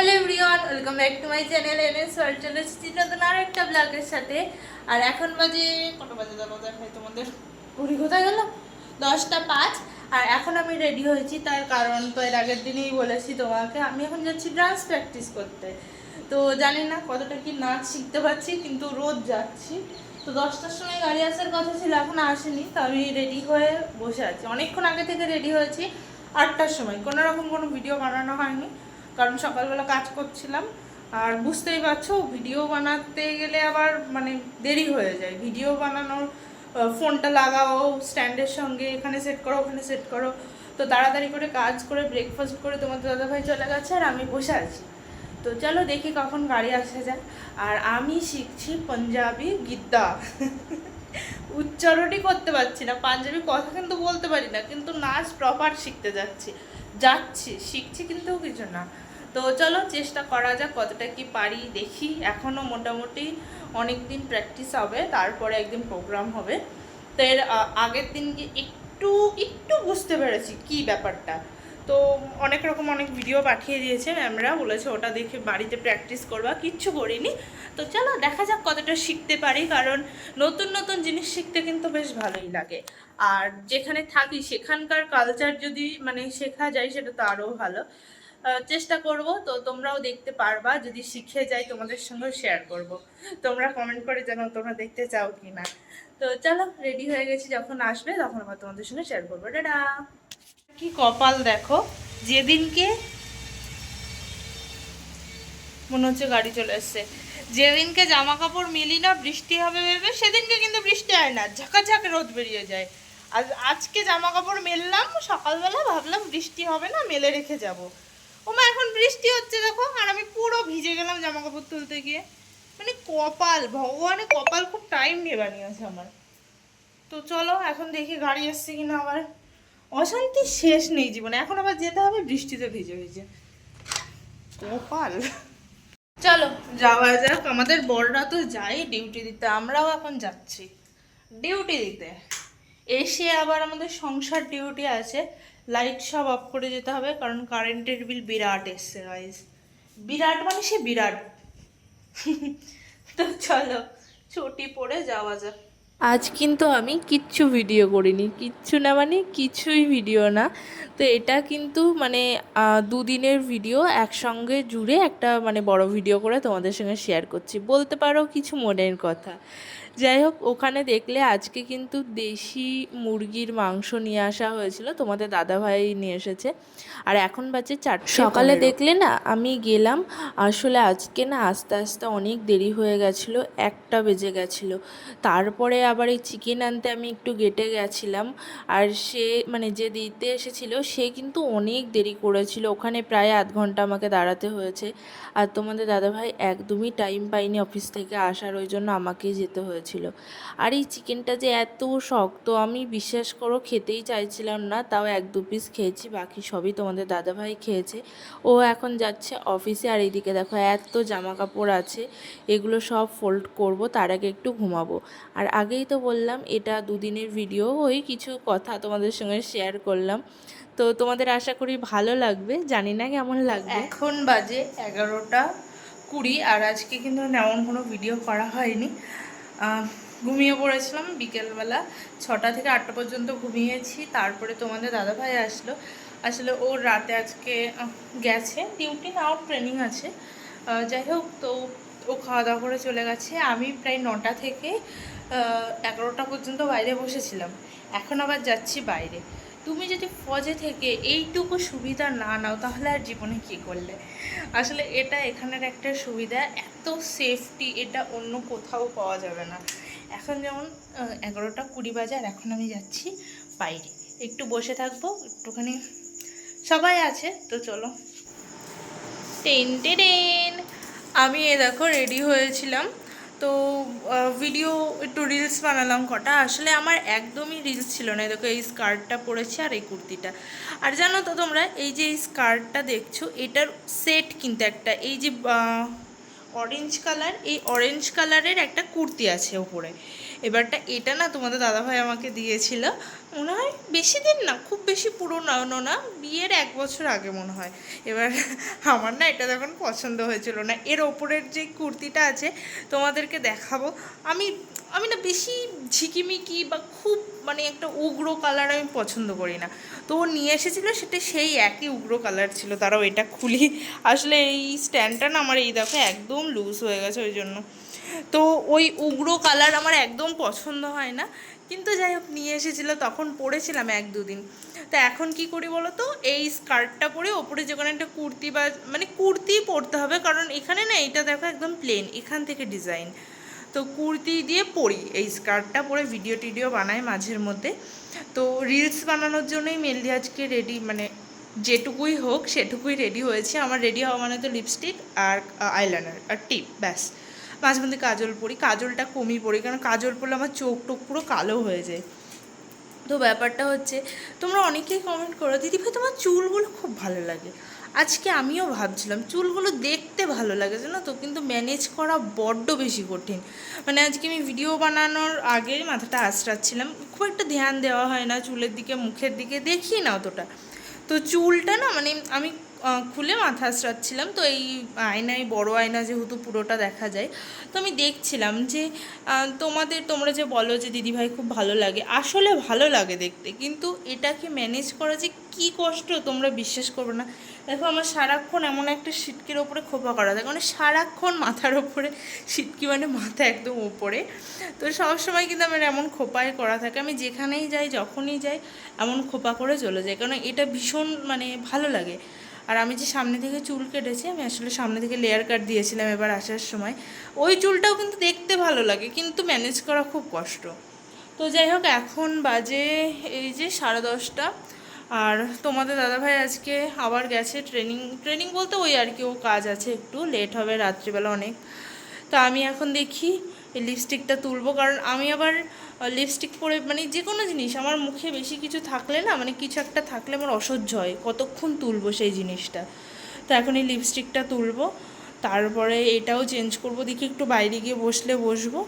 Hello everyone welcome back to my channel NS world চলে এসেছি নতুন আর একটা ব্লগের সাথে। আর এখন বাজে কত বাজে দাঁড়ো দেখাই তোমাদের। ঘুরি কোথায় গেল? দশটা পাঁচ। আর এখন আমি রেডি হয়েছি, তার কারণ তো এর আগের দিনেই বলেছি তোমাকে, আমি এখন যাচ্ছি ডান্স প্র্যাকটিস করতে। তো জানি না কতটা কি নাচ শিখতে পারছি, কিন্তু রোজ যাচ্ছি। তো দশটার সময় গাড়ি আসার কথা ছিল, এখন আসেনি। তো আমি রেডি হয়ে বসে আছি। অনেকক্ষণ আগে থেকে রেডি হয়েছি, আটটার সময়। কোনো রকম কোনো ভিডিও বানানো হয়নি। কারণ সকালবেলা কাজ করছিলাম। আর বুঝতেই পারছ, ভিডিও বানাতে গেলে আবার মানে দেরি হয়ে যায়। ভিডিও বানানোর ফোনটা লাগাও, স্ট্যান্ডের সঙ্গে এখানে সেট করো, ওখানে সেট করো। তো তাড়াতাড়ি করে কাজ করে ব্রেকফাস্ট করে তোমার দাদাভাই চলে গেছে আর আমি বসে আছি। তো চলো দেখি কখন গাড়ি আসে যায়। আর আমি শিখছি পাঞ্জাবি গিদ্দা। উচ্চারণই করতে পারছি না। পাঞ্জাবি কথা কিন্তু বলতে পারি না, কিন্তু নাচ প্রপার শিখতে যাচ্ছি। যাচ্ছি, শিখছি কিন্তু কিছু না। তো চলো চেষ্টা করা যাক কতটা কি পারি, দেখি। এখনও মোটামুটি অনেক দিন প্র্যাকটিস হবে, তারপরে একদিন প্রোগ্রাম হবে। তো এর আগের দিন গিয়ে একটু একটু বুঝতে পেরেছি কি ব্যাপারটা। তো অনেক রকম অনেক ভিডিও পাঠিয়ে দিয়েছে ম্যামরা, বলেছে ওটা দেখে বাড়িতে প্র্যাকটিস করবা, কিচ্ছু করিনি। তো চলো দেখা যাক কতটা শিখতে পারি, কারণ নতুন নতুন জিনিস শিখতে কিন্তু বেশ ভালোই লাগে। আর যেখানে থাকি, সেখানকার কালচার যদি মানে শেখা যায়, সেটা তো আরও ভালো। চেষ্টা করব, তো তোমরাও দেখতে পারবা, যদি শিখে যাই তোমাদের সঙ্গেও শেয়ার করব। তোমরা কমেন্ট করে জানাও, তোমরা দেখতে চাও কি না তো চলো রেডি হয়ে গেছি, যখন আসবে, তখন আবার তোমাদের সঙ্গে শেয়ার করব। ডাডা কি কপাল দেখো? যেদিনকে মনে হচ্ছে গাড়ি চলে এসছে। যেদিনকে জামা কাপড় মিলি না, বৃষ্টি হবে ভেবে সেদিনকে কিন্তু বৃষ্টি হয় না। ঝাঁকাঝাঁক রোদ বেরিয়ে যায়। আর আজকে জামা কাপড় মেললাম, সকালবেলা ভাবলাম বৃষ্টি হবে না, মেলে রেখে যাব। ওমা, এখন বৃষ্টি হচ্ছে দেখো, আর আমি পুরো ভিজে গেলাম জামা কাপড় তুলতে গিয়ে। মানে কপাল, ভগবানের কপাল খুব টাইম নিয়ে বানিয়েছে আমার। তো চলো, এখন দেখি গাড়ি এসছে কিনা আবার। অশান্তি শেষ নেই জীবনে। এখন আবার যেতে হবে, বৃষ্টিতে ভিজে ভিজে। কপাল চলো, যাওয়া যাক। আমাদের বড়রা তো যাই ডিউটি দিতে, আমরাও এখন যাচ্ছি। ডিউটি দিতে। এসে আবার আমাদের সংসার ডিউটি আছে। লাইট সব অফ করে যেতে হবে, কারণ কারেন্টের বিল বিরাট এসছে গাইজ বিরাট মানে সে বিরাট। তো চলো, ছুটি পড়ে যাওয়া যাক। আজ কিন্তু আমি কিচ্ছু ভিডিও করিনি। কিচ্ছু না মানে কিছুই ভিডিও না। তো এটা কিন্তু মানে দুদিনের ভিডিও একসঙ্গে জুড়ে একটা মানে বড় ভিডিও করে তোমাদের সঙ্গে শেয়ার করছি। বলতে পারো কিছু মনের কথা। যাই হোক ওখানে দেখলে আজকে কিন্তু দেশি মুরগির মাংস নিয়ে আসা হয়েছিল। তোমাদের দাদাভাই নিয়ে এসেছে। আর এখন বাজে চার সকালে দেখলে না আমি গেলাম। আসলে আজকে না আস্তে আস্তে অনেক দেরি হয়ে গেছিল। একটা বেজে গেছিল। তারপরে আবার এই চিকেন আনতে আমি একটু গেটে গেছিলাম। আর সে মানে যে দিতে এসেছিল, সে কিন্তু অনেক দেরি করেছিল। ওখানে প্রায় আধ ঘণ্টা আমাকে দাঁড়াতে হয়েছে। আর তোমাদের দাদাভাই একদমই টাইম পাইনি অফিস থেকে আসার, ওই জন্য আমাকেই যেতে হয়েছিল। আর এই চিকেনটা যে এত শক্ত, আমি বিশ্বাস করো খেতেই চাইছিলাম না, তাও এক দু পিস খেয়েছি, বাকি সবই তোমাদের দাদাভাই খেয়েছে। ও এখন যাচ্ছে অফিসে আর এইদিকে দেখো এত জামা কাপড় আছে, এগুলো সব ফোল্ড করব, তার আগে একটু ঘুমাবো। আর আগেই তো বললাম, এটা দুদিনের ভিডিও ওই কিছু কথা তোমাদের সঙ্গে শেয়ার করলাম। তো তোমাদের আশা করি ভালো লাগবে, জানি না কেমন লাগবে। এখন বাজে এগারোটা কুড়ি, আর আজকে কিন্তু তেমন কোনো ভিডিও করা হয়নি। ঘুমিয়ে পড়েছিলাম বিকেলবেলা, ছটা থেকে আটটা পর্যন্ত ঘুমিয়েছি, তারপরে তোমাদের দাদাভাই আসলো। আসলে ওর রাতে আজকে গেছে ডিউটি না ওর ট্রেনিং আছে যাই হোক, তো ও খাওয়া দাওয়া করে চলে গেছে। আমি প্রায় নটা থেকে এগারোটা পর্যন্ত বাইরে বসেছিলাম। এখন আবার যাচ্ছি বাইরে। তুমি যদি ফজে থেকে এইটুকু সুবিধা না নাও, তাহলে আর জীবনে কী করলে? আসলে এটা এখানের একটা সুবিধা, এত সেফটি এটা অন্য কোথাও পাওয়া যাবে না। এখন যেমন এগারোটা কুড়ি বাজার এখন আমি যাচ্ছি বাইরে। একটু বসে থাকব, একটুখানি সবাই আছে, তো চলো। Ten ten. আমি এ দেখো রেডি হয়েছিলাম। তো ভিডিও একটু রিলস বানালাম কটা। আসলে আমার একদমই রিলস ছিল না। দেখো, এই স্কার্টটা পরেছি আর এই কুর্তিটা। আর জানো তো তোমরা, এই যে এই স্কার্টটা দেখছ, এটার সেট কিন্তু একটা। এই যে অরেঞ্জ কালার এই অরেঞ্জ কালারের একটা কুর্তি আছে ওপরে। এবারটা এটা না তোমাদের দাদাভাই আমাকে দিয়েছিল। মনে হয় বেশি দিন না, খুব বেশি পুরোনো না, বিয়ের এক বছর আগে মনে হয়। এবার আমার না এটা তখন পছন্দ হয়েছিল না। এর ওপরের যে কুর্তিটা আছে তোমাদেরকে দেখাবো। আমি আমি না বেশি ঝিকিমিকি বা খুব মানে একটা উগ্র কালার আমি পছন্দ করি না। তো ও নিয়ে এসেছিল, সেটা সেই একই উগ্র কালার ছিল। তারাও এটা খুলি। আসলে এই স্ট্যান্ডটা না আমার এই দেখো একদম লুজ হয়ে গেছে ওই জন্য। তো ওই উগ্র কালার আমার একদম পছন্দ হয় না। কিন্তু যাই হোক, নিয়ে এসেছিল, তখন পরেছিলাম এক দুদিন। তো এখন কি করি বলো তো এই স্কার্টটা পরে ওপরে যে কোনো একটা কুর্তি বা মানে কুর্তি পরতে হবে, কারণ এখানে না এটা দেখো একদম প্লেন এখান থেকে ডিজাইন তো কুর্তি দিয়ে পরি, এই স্কার্টটা পরে ভিডিও টিডিও বানাই মাঝের মধ্যে। তো রিলস বানানোর জন্যই মেনলি আজকে রেডি মানে যেটুকুই হোক, সেটুকুই রেডি হয়েছে। আমার রেডি হওয়া মানে তো লিপস্টিক আর আইলাইনার আর টিপ ব্যাস। মাঝে মধ্যে কাজল পরি, কাজলটা কমই পরি কারণ কাজল পরলে আমার চোখ টোক পুরো কালো হয়ে যায়। তো ব্যাপারটা হচ্ছে, তোমরা অনেকেই কমেন্ট করো, দিদি ভাই, তোমার চুলগুলো খুব ভালো লাগে। আজকে আমিও ভাবছিলাম, চুলগুলো দেখতে ভালো লাগে, জানো তো? কিন্তু ম্যানেজ করা বড্ড বেশি কঠিন। মানে আজকে আমি ভিডিও বানানোর আগে মাথাটা আঁচড়াচ্ছিলাম খুব একটা ধ্যান দেওয়া হয় না, চুলের দিকে, মুখের দিকে দেখি না অতটা। তো চুলটা না মানে আমি খুলে মাথা আঁচড়াচ্ছিলাম তো এই আয়নায়, বড় আয়না যেহেতু পুরোটা দেখা যায়, তো আমি দেখছিলাম যে তোমাদের, তোমরা যে বলো যে দিদিভাই খুব ভালো লাগে, আসলে ভালো লাগে দেখতে, কিন্তু এটাকে ম্যানেজ করা যে কী কষ্ট, তোমরা বিশ্বাস করবে না। দেখো, আমার সারাক্ষণ এমন একটা সিটকির ওপরে খোপা করা থাকে মানে সারাক্ষণ মাথার ওপরে সিটকি মানে মাথা একদম ওপরে। তো সবসময় কিন্তু আমার এমন খোপায় করা থাকে, আমি যেখানেই যাই, যখনই যাই, এমন খোপা করে চলে যাই, কারণ এটা ভীষণ মানে ভালো লাগে। আর আমি যে সামনে থেকে চুল কেটেছি, আমি আসলে সামনে থেকে লেয়ার কাট দিয়েছিলাম এবার আসার সময়। ওই চুলটাও কিন্তু দেখতে ভালো লাগে, কিন্তু ম্যানেজ করা খুব কষ্ট। তো যাই হোক, এখন বাজে এই যে সাড়ে দশটা। আর তোমাদের দাদাভাই আজকে আবার গেছে ট্রেনিং ট্রেনিং বলতে ওই আর কি, ও কাজ আছে একটু লেট হবে রাত্রিবেলা অনেক। তা আমি এখন দেখি, এই লিপস্টিকটা তুলবো, কারণ আমি আবার লিপস্টিক পরে মানে যে কোনো জিনিস, আমার মুখে বেশি কিছু থাকলে না মানে কিছু একটা থাকলে আমার অসহ্য হয়, কতক্ষণ তুলবো সেই জিনিসটা। তো এখন এই লিপস্টিকটা তুলবো, তারপরে এটাও চেঞ্জ করব, দেখি একটু বাইরে গিয়ে বসলে বসবো,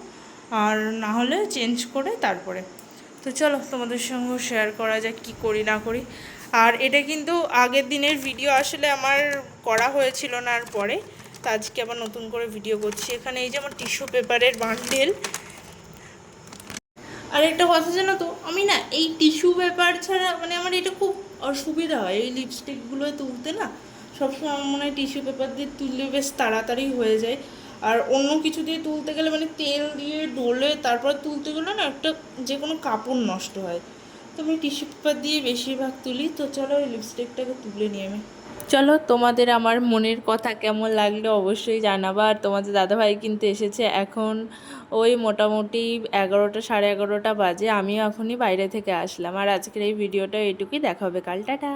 আর না হলে চেঞ্জ করে তারপরে। তো চলো, তোমাদের সঙ্গে শেয়ার করা যাক কী করি, না করি। আর এটা কিন্তু আগের দিনের ভিডিও আসলে আমার করা হয়েছিল না আর পরে, তো আজকে আবার নতুন করে ভিডিও করছি। এখানে এই যে আমার টিস্যু পেপারের বান্ডেল আর একটা কথা জানো তো, আমি না এই টিস্যু পেপার ছাড়া মানে আমার এটা খুব অসুবিধা হয়। এই লিপস্টিকগুলো তুলতে না, সবসময় আমার মনে হয় টিস্যু পেপার দিয়ে তুললে বেশ তাড়াতাড়ি হয়ে যায়। আর অন্য কিছু দিয়ে তুলতে গেলে মানে তেল দিয়ে ডলে তারপর তুলতে গেলে না একটা যে কোনো কাপড় নষ্ট হয়। তো আমি টিস্যু পেপার দিয়ে বেশিরভাগ তুলি, তো চলো ওই লিপস্টিকটাকে তুলে নিয়ে আমি। চলো তোমাদের আমার মনের কথা কেমন লাগল অবশ্যই জানাবা। আর তোমাদের দাদাভাই কিন্তু এসেছে এখন ওই মোটামুটি এগারোটা, সাড়ে এগারোটা বাজে। আমিও এখনই বাইরে থেকে আসলাম। আর আজকের এই ভিডিওটা এটুকুই। দেখাবে কাল। টাটা।